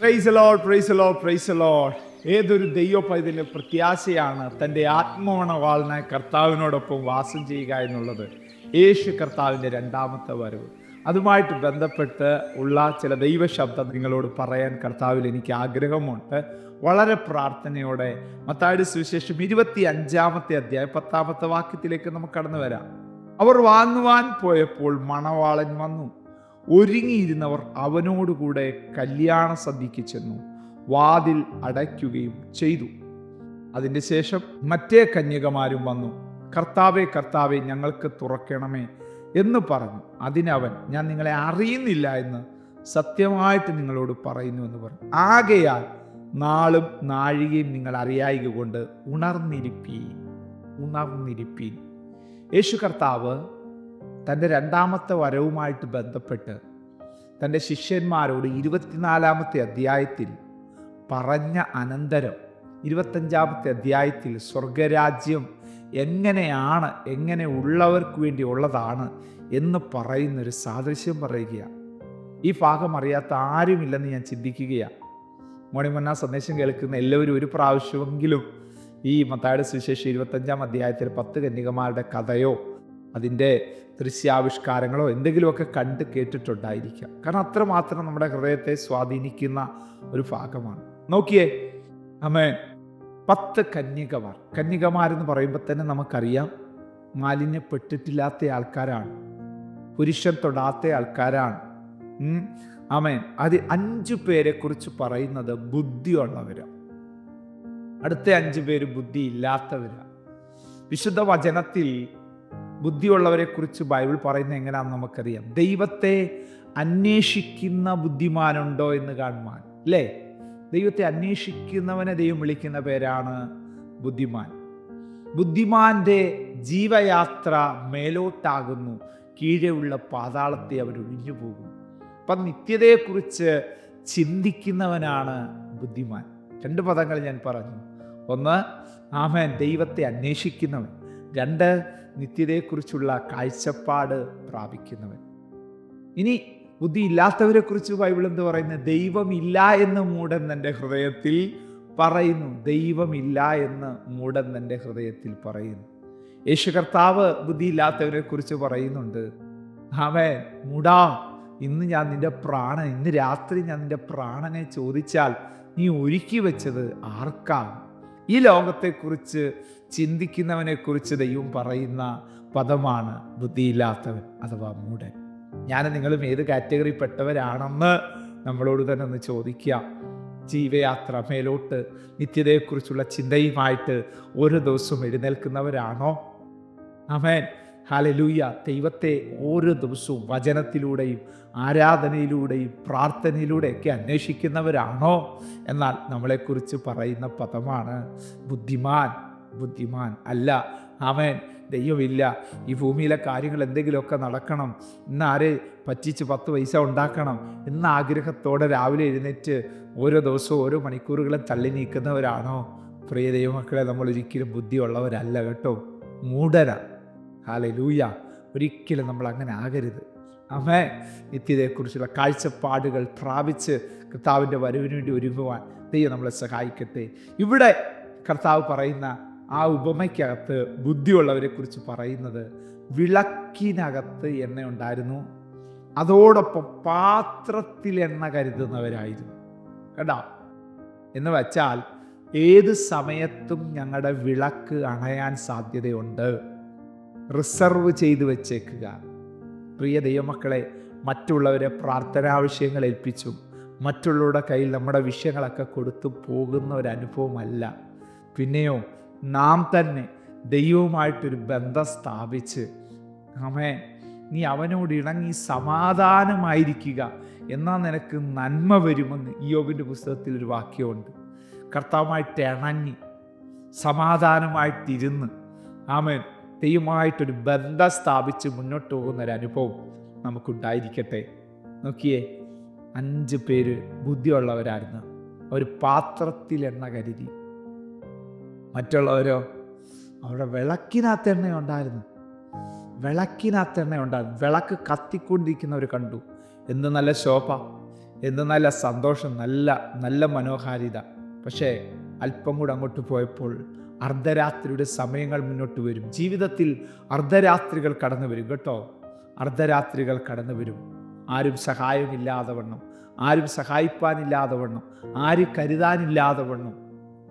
Praise lord praise lord praise lord ഏതൊരു ദൈവ പൈതലിന് പ്രത്യാശയാണ് തന്റെ ആത്മവണവാളിനെ കർത്താവിനോടൊപ്പം വാസം ചെയ്യുക എന്നുള്ളത്. യേശു കർത്താവിന്റെ രണ്ടാമത്തെ വരവ്. അതുമായിട്ട് ബന്ധപ്പെട്ട് ഉള്ള ചില ദൈവശബ്ദം നിങ്ങളോട് പറയാൻ കർത്താവിൽ എനിക്ക് ആഗ്രഹമുണ്ട്. വളരെ പ്രാർത്ഥനയോടെ മത്തായുടെ സുവിശേഷം ഇരുപത്തി അഞ്ചാമത്തെ അധ്യായം പത്താമത്തെ വാക്യത്തിലേക്ക് നമുക്ക് കടന്നു വരാം. അവർ വാങ്ങുവാൻ പോയപ്പോൾ മണവാളൻ വന്നു. ഒരുങ്ങിയിരുന്നവർ അവനോടുകൂടെ കല്യാണ സദ്യക്ക് ചെന്നു വാതിൽ അടയ്ക്കുകയും ചെയ്തു. അതിന്റെ ശേഷം മറ്റേ കന്യകമാരും വന്നു കർത്താവെ കർത്താവെ ഞങ്ങൾക്ക് തുറക്കണമേ എന്ന് പറഞ്ഞു. അതിനവൻ ഞാൻ നിങ്ങളെ അറിയുന്നില്ല എന്ന് സത്യമായിട്ട് നിങ്ങളോട് പറയുന്നു എന്ന് പറഞ്ഞു. ആകയാൽ നാളും നാഴികയും നിങ്ങൾ അറിയായിക കൊണ്ട് ഉണർന്നിരിപ്പീൻ ഉണർന്നിരിപ്പീൻ. യേശു കർത്താവ് തന്റെ രണ്ടാമത്തെ വരവുമായിട്ട് ബന്ധപ്പെട്ട് തന്റെ ശിഷ്യന്മാരോട് ഇരുപത്തിനാലാമത്തെ അധ്യായത്തിൽ പറഞ്ഞ അനന്തരം ഇരുപത്തഞ്ചാമത്തെ അധ്യായത്തിൽ സ്വർഗരാജ്യം എങ്ങനെയാണ് എങ്ങനെ ഉള്ളവർക്ക് വേണ്ടി ഉള്ളതാണ് എന്ന് പറയുന്നൊരു സാദൃശ്യം പറയുകയാണ്. ഈ ഭാഗം അറിയാത്ത ആരുമില്ലെന്ന് ഞാൻ ചിന്തിക്കുകയാണ്. മോണിമൊന്ന സന്ദേശം കേൾക്കുന്ന എല്ലാവരും ഒരു പ്രാവശ്യമെങ്കിലും ഈ മത്തായുടെ സുവിശേഷം ഇരുപത്തഞ്ചാം അധ്യായത്തിൽ പത്ത് കന്യകമാരുടെ കഥയോ അതിന്റെ ദൃശ്യാവിഷ്കാരങ്ങളോ എന്തെങ്കിലുമൊക്കെ കണ്ട് കേട്ടിട്ടുണ്ടായിരിക്കാം. കാരണം അത്രമാത്രം നമ്മുടെ ഹൃദയത്തെ സ്വാധീനിക്കുന്ന ഒരു ഭാഗമാണ്. നോക്കിയേ അമ്മേ പത്ത് കന്യകമാർ. കന്യകമാരെന്ന് പറയുമ്പോൾ തന്നെ നമുക്കറിയാം മാലിന്യപ്പെട്ടിട്ടില്ലാത്ത ആൾക്കാരാണ്. പുരുഷൻ തൊടാത്ത ആൾക്കാരാണ്. ആമേൻ. അത് അഞ്ചു പേരെ കുറിച്ച് പറയുന്നത് ബുദ്ധിയുള്ളവരാണ് അടുത്ത അഞ്ചു പേര് ബുദ്ധി ഇല്ലാത്തവരാണ് വിശുദ്ധ വചനത്തിൽ ബുദ്ധിയുള്ളവരെ കുറിച്ച് ബൈബിൾ പറയുന്നത് എങ്ങനെയാണെന്ന് നമുക്കറിയാം. ദൈവത്തെ അന്വേഷിക്കുന്ന ബുദ്ധിമാനുണ്ടോ എന്ന് കാണുവാൻ. അല്ലേ? ദൈവത്തെ അന്വേഷിക്കുന്നവനെ ദൈവം വിളിക്കുന്ന പേരാണ് ബുദ്ധിമാൻ. ബുദ്ധിമാന്റെ ജീവയാത്ര മേലോട്ടാകുന്നു. കീഴെയുള്ള പാതാളത്തെ അവർ ഒഴിഞ്ഞു പോകും അപ്പം നിത്യതയെക്കുറിച്ച് ചിന്തിക്കുന്നവനാണ് ബുദ്ധിമാൻ. രണ്ട് പദങ്ങൾ ഞാൻ പറഞ്ഞു. ഒന്ന് ആമേൻ ദൈവത്തെ അന്വേഷിക്കുന്നവൻ. രണ്ട് നിത്യതയെക്കുറിച്ചുള്ള കാഴ്ചപ്പാട് പ്രാപിക്കുന്നവൻ. ഇനി ബുദ്ധി ഇല്ലാത്തവരെ കുറിച്ച് ബൈബിൾ എന്ത് പറയുന്നത് ദൈവമില്ല എന്ന് മൂടൻ തന്റെ ഹൃദയത്തിൽ പറയുന്നു. ദൈവമില്ല എന്ന് മൂടൻ തന്റെ ഹൃദയത്തിൽ പറയുന്നു. യേശു കർത്താവ് ബുദ്ധിയില്ലാത്തവരെ കുറിച്ച് പറയുന്നുണ്ട്. ആമേ മൂടാ ഇന്ന് ഞാൻ നിന്റെ പ്രാണൻ ഇന്ന് രാത്രി ഞാൻ നിന്റെ പ്രാണനെ ചോദിച്ചാൽ നീ ഒരുക്കി വെച്ചത് ആർക്കാണ് ഈ ലോകത്തെക്കുറിച്ച് ചിന്തിക്കുന്നവനെ കുറിച്ച് ദൈവം പറയുന്ന പദമാണ് ബുദ്ധിയില്ലാത്തവൻ അഥവാ മൂടൻ ഞാൻ നിങ്ങളും ഏത് കാറ്റഗറിപ്പെട്ടവരാണെന്ന് നമ്മളോട് തന്നെ ഒന്ന് ചോദിക്കാം ജീവയാത്ര മേലോട്ട് നിത്യതയെക്കുറിച്ചുള്ള ചിന്തയുമായിട്ട് ഓരോ ദിവസവും എഴുന്നേൽക്കുന്നവരാണോ? അമേൻ ഹാലലൂയ. ദൈവത്തെ ഓരോ ദിവസവും വചനത്തിലൂടെയും ആരാധനയിലൂടെയും പ്രാർത്ഥനയിലൂടെയൊക്കെ അന്വേഷിക്കുന്നവരാണോ എന്നാൽ നമ്മളെക്കുറിച്ച് പറയുന്ന പദമാണ് ബുദ്ധിമാൻ. ബുദ്ധിമാൻ അല്ല. അവൻ ദൈവമില്ല. ഈ ഭൂമിയിലെ കാര്യങ്ങൾ എന്തെങ്കിലുമൊക്കെ നടക്കണം. ഇന്ന് ആരെ പറ്റിച്ച് പത്ത് പൈസ ഉണ്ടാക്കണം. എന്ന ആഗ്രഹത്തോടെ രാവിലെ എഴുന്നേറ്റ് ഓരോ ദിവസവും ഓരോ മണിക്കൂറുകളും തള്ളി നീക്കുന്നവരാണോ? പ്രിയ ദൈവമക്കളെ നമ്മൾ ഒരിക്കലും ബുദ്ധിയുള്ളവരല്ല കേട്ടോ. മൂടന ഹാലെ ലൂയ ഒരിക്കലും നമ്മൾ അങ്ങനെ ആകരുത്. അമ്മേ നിത്യതയെക്കുറിച്ചുള്ള കാഴ്ചപ്പാടുകൾ പ്രാപിച്ച് കർത്താവിന്റെ വരവിന് വേണ്ടി ഒരുങ്ങുവാൻ ദൈവം നമ്മളെ സഹായിക്കട്ടെ. ഇവിടെ കർത്താവ് പറയുന്ന ആ ഉപമയ്ക്കകത്ത് ബുദ്ധിയുള്ളവരെക്കുറിച്ച് പറയുന്നത് വിളക്കിനകത്ത് എണ്ണ ഉണ്ടായിരുന്നു. അതോടൊപ്പം പാത്രത്തിൽ എണ്ണ കരുതുന്നവരായിരുന്നു. കേട്ടോ എന്ന് വച്ചാൽ ഏത് സമയത്തും ഞങ്ങളുടെ വിളക്ക് അണയാൻ സാധ്യതയുണ്ട്. റിസർവ് ചെയ്തു വച്ചേക്കുക. പ്രിയ ദൈവമക്കളെ മറ്റുള്ളവരെ പ്രാർത്ഥനാവശ്യങ്ങൾ ഏൽപ്പിച്ചും മറ്റുള്ളവരുടെ കയ്യിൽ നമ്മുടെ വിഷയങ്ങളൊക്കെ കൊടുത്തു പോകുന്ന ഒരു അനുഭവമല്ല. പിന്നെയോ നാം തന്നെ ദൈവവുമായിട്ടൊരു ബന്ധം സ്ഥാപിച്ച് ആമേ നീ അവനോട് ഇണങ്ങി സമാധാനമായിരിക്കുക എന്നാൽ നിനക്ക് നന്മ വരുമെന്ന് യോബിന്റെ പുസ്തകത്തിൽ ഒരു വാക്യമുണ്ട്. കർത്താവുമായിട്ട് ഇണങ്ങി സമാധാനമായിട്ടിരുന്ന് ആമേൻ. ദൈവമായിട്ടൊരു ബന്ധം സ്ഥാപിച്ച് മുന്നോട്ട് പോകുന്ന ഒരു അനുഭവം നമുക്കുണ്ടായിരിക്കട്ടെ. നോക്കിയേ അഞ്ച് പേര് ബുദ്ധിയുള്ളവരായിരുന്നു. ഒരു പാത്രത്തിൽ എണ്ണ കരുതി. മറ്റുള്ളവരോ അവരുടെ വിളക്കിനകത്ത് എണ്ണ ഉണ്ടായിരുന്നു വിളക്കിനകത്ത് എണ്ണ ഉണ്ടായിരുന്നു വിളക്ക് കത്തിക്കൊണ്ടിരിക്കുന്നവർ കണ്ടു. എന്ത് നല്ല ശോഭ എന്ത് നല്ല സന്തോഷം നല്ല നല്ല മനോഹാരിത. പക്ഷേ അല്പം കൂടെ അങ്ങോട്ട് പോയപ്പോൾ അർദ്ധരാത്രിയുടെ സമയങ്ങൾ മുന്നോട്ട് വരും. ജീവിതത്തിൽ അർദ്ധരാത്രികൾ കടന്നു വരും കേട്ടോ. അർദ്ധരാത്രികൾ കടന്നു വരും. ആരും സഹായമില്ലാതെ വണ്ണം. ആരും സഹായിപ്പാനില്ലാതെ വണ്ണം. ആര് കരുതാനില്ലാതെ വണ്ണം.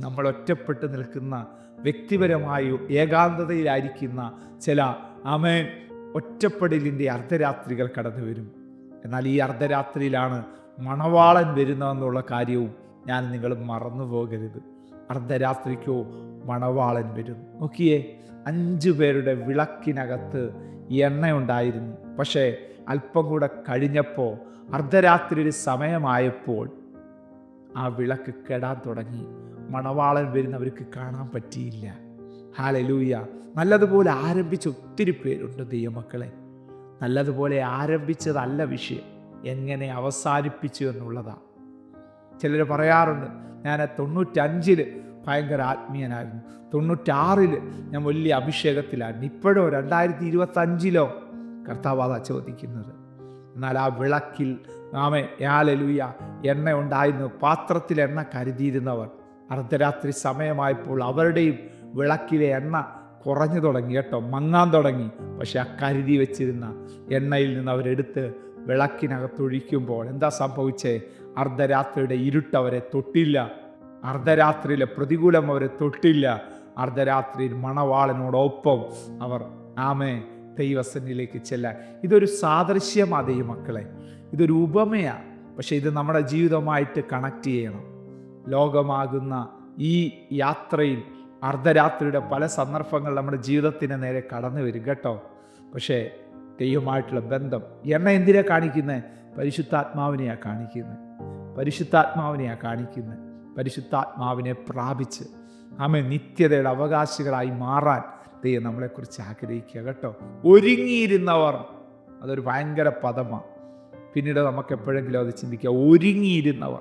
നമ്മൾ ഒറ്റപ്പെട്ട് നിൽക്കുന്ന വ്യക്തിപരമായി ഏകാന്തതയിലായിരിക്കുന്ന ചില അമേൻ ഒറ്റപ്പെടലിന്റെ അർദ്ധരാത്രികൾ കടന്നു വരും. എന്നാൽ ഈ അർദ്ധരാത്രിയിലാണ് മണവാളൻ വരുന്നതെന്നുള്ള കാര്യവും ഞാൻ നിങ്ങൾ മറന്നു പോകരുത് അർദ്ധരാത്രിക്കോ മണവാളൻ വരുന്നു നോക്കിയേ അഞ്ചു പേരുടെ വിളക്കിനകത്ത് എണ്ണയുണ്ടായിരുന്നു. പക്ഷേ അല്പം കൂടെ കഴിഞ്ഞപ്പോൾ അർദ്ധരാത്രി ഒരു സമയമായപ്പോൾ ആ വിളക്ക് കെടാൻ തുടങ്ങി. മണവാളൻ വരുന്നവർക്ക് കാണാൻ പറ്റിയില്ല. ഹാലലൂയ നല്ലതുപോലെ ആരംഭിച്ച ഒത്തിരി പേരുണ്ട് ദൈവമക്കളെ. നല്ലതുപോലെ ആരംഭിച്ചതല്ല വിഷയം. എങ്ങനെ അവസാനിപ്പിച്ചു എന്നുള്ളതാണ് ചിലർ പറയാറുണ്ട് ഞാൻ തൊണ്ണൂറ്റഞ്ചിൽ ഭയങ്കര ആത്മീയനായിരുന്നു. തൊണ്ണൂറ്റാറിൽ ഞാൻ വലിയ അഭിഷേകത്തിലായിരുന്നു. ഇപ്പോഴോ രണ്ടായിരത്തി ഇരുപത്തഞ്ചിലോ കർത്താവാദ ചോദിക്കുന്നത്. എന്നാൽ ആ വിളക്കിൽ ആമെ യാലലുയ എണ്ണ ഉണ്ടായിരുന്നു പാത്രത്തിൽ എണ്ണ കരുതിയിരുന്നവർ. അർദ്ധരാത്രി സമയമായപ്പോൾ അവരുടെയും വിളക്കിലെ എണ്ണ കുറഞ്ഞു തുടങ്ങി കേട്ടോ മങ്ങാൻ തുടങ്ങി. പക്ഷെ ആ കരുതി വെച്ചിരുന്ന എണ്ണയിൽ നിന്ന് അവരെടുത്ത് വിളക്കിനകത്തൊഴിക്കുമ്പോൾ എന്താ സംഭവിച്ചേ? അർദ്ധരാത്രിയുടെ ഇരുട്ടവരെ തൊട്ടില്ല. അർദ്ധരാത്രിയിലെ പ്രതികൂലം അവരെ തൊട്ടില്ല. അർദ്ധരാത്രിയിൽ മണവാളനോടൊപ്പം അവർ ആമേ ദൈവസന്നിലേക്ക് ചെല്ലാൻ. ഇതൊരു സാദൃശ്യമാ ദൈവമക്കളെ ഇതൊരു ഉപമയാണ് പക്ഷേ ഇത് നമ്മുടെ ജീവിതമായിട്ട് കണക്ട് ചെയ്യണം. ലോകമാകുന്ന ഈ യാത്രയിൽ അർദ്ധരാത്രിയുടെ പല സന്ദർഭങ്ങൾ നമ്മുടെ ജീവിതത്തിന് നേരെ കടന്നു വരും കേട്ടോ. പക്ഷേ ദൈവമായിട്ടുള്ള ബന്ധം എണ്ണ എന്തിനാ കാണിക്കുന്നത് പരിശുദ്ധാത്മാവിനെയാണ് കാണിക്കുന്നത് പരിശുദ്ധാത്മാവിനെയാണ് കാണിക്കുന്നത് പരിശുദ്ധാത്മാവിനെ പ്രാപിച്ച് ആമെ നിത്യതയുടെ അവകാശികളായി മാറാൻ ദൈവം നമ്മളെക്കുറിച്ച് ആഗ്രഹിക്കുക കേട്ടോ. ഒരുങ്ങിയിരുന്നവർ അതൊരു ഭയങ്കര പദമാണ്. പിന്നീട് നമുക്ക് എപ്പോഴെങ്കിലും അത് ചിന്തിക്കുക ഒരുങ്ങിയിരുന്നവർ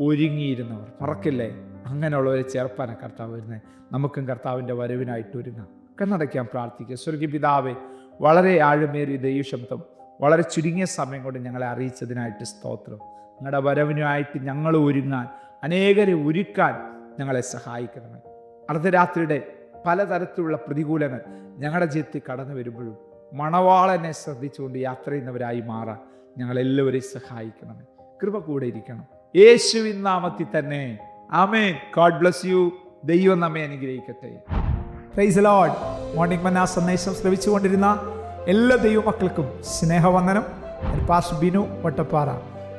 ഒരുങ്ങിയിരുന്നവർ. പറക്കില്ലേ അങ്ങനെയുള്ളവരെ ചേർപ്പാനാണ് കർത്താവ് വരുന്നത് നമുക്കും കർത്താവിന്റെ വരവിനായിട്ട് ഒരുങ്ങാം. കണ്ണടയ്ക്കാൻ പ്രാർത്ഥിക്കുക. സ്വർഗീയ പിതാവെ വളരെ ആഴമേറിയ ദൈവശബ്ദം വളരെ ചുരുങ്ങിയ സമയം കൊണ്ട് ഞങ്ങളെ അറിയിച്ചതിനായിട്ട് സ്തോത്രം. നിങ്ങളുടെ വരവിനായിട്ട് ഞങ്ങൾ ഒരുങ്ങാൻ അനേകരെ ഒരുക്കാൻ ഞങ്ങളെ സഹായിക്കണമേ. അർദ്ധരാത്രിയുടെ പലതരത്തിലുള്ള പ്രതികൂലങ്ങൾ ഞങ്ങളുടെ ജീവിതത്തിൽ കടന്നു വരുമ്പോഴും മണവാളനെ ശ്രദ്ധിച്ചുകൊണ്ട് യാത്ര ചെയ്യുന്നവരായി മാറാൻ ഞങ്ങളെല്ലാവരെയും സഹായിക്കണമേ. കൃപ കൂടെ ഇരിക്കണം. യേശുവിൻ നാമത്തിൽ തന്നെ. ആമേൻ. ഗോഡ് ബ്ലസ് യു ദൈവം നമ്മെ അനുഗ്രഹിക്കട്ടെ. പ്രൈസ് ലോഡ് മോർണിംഗ് മന്ന സന്ദേശം ശ്രവിച്ചുകൊണ്ടിരുന്ന എല്ലാ ദൈവമക്കൾക്കും സ്നേഹവന്ദനം. പാസ് ബിനു വട്ടപ്പാറ.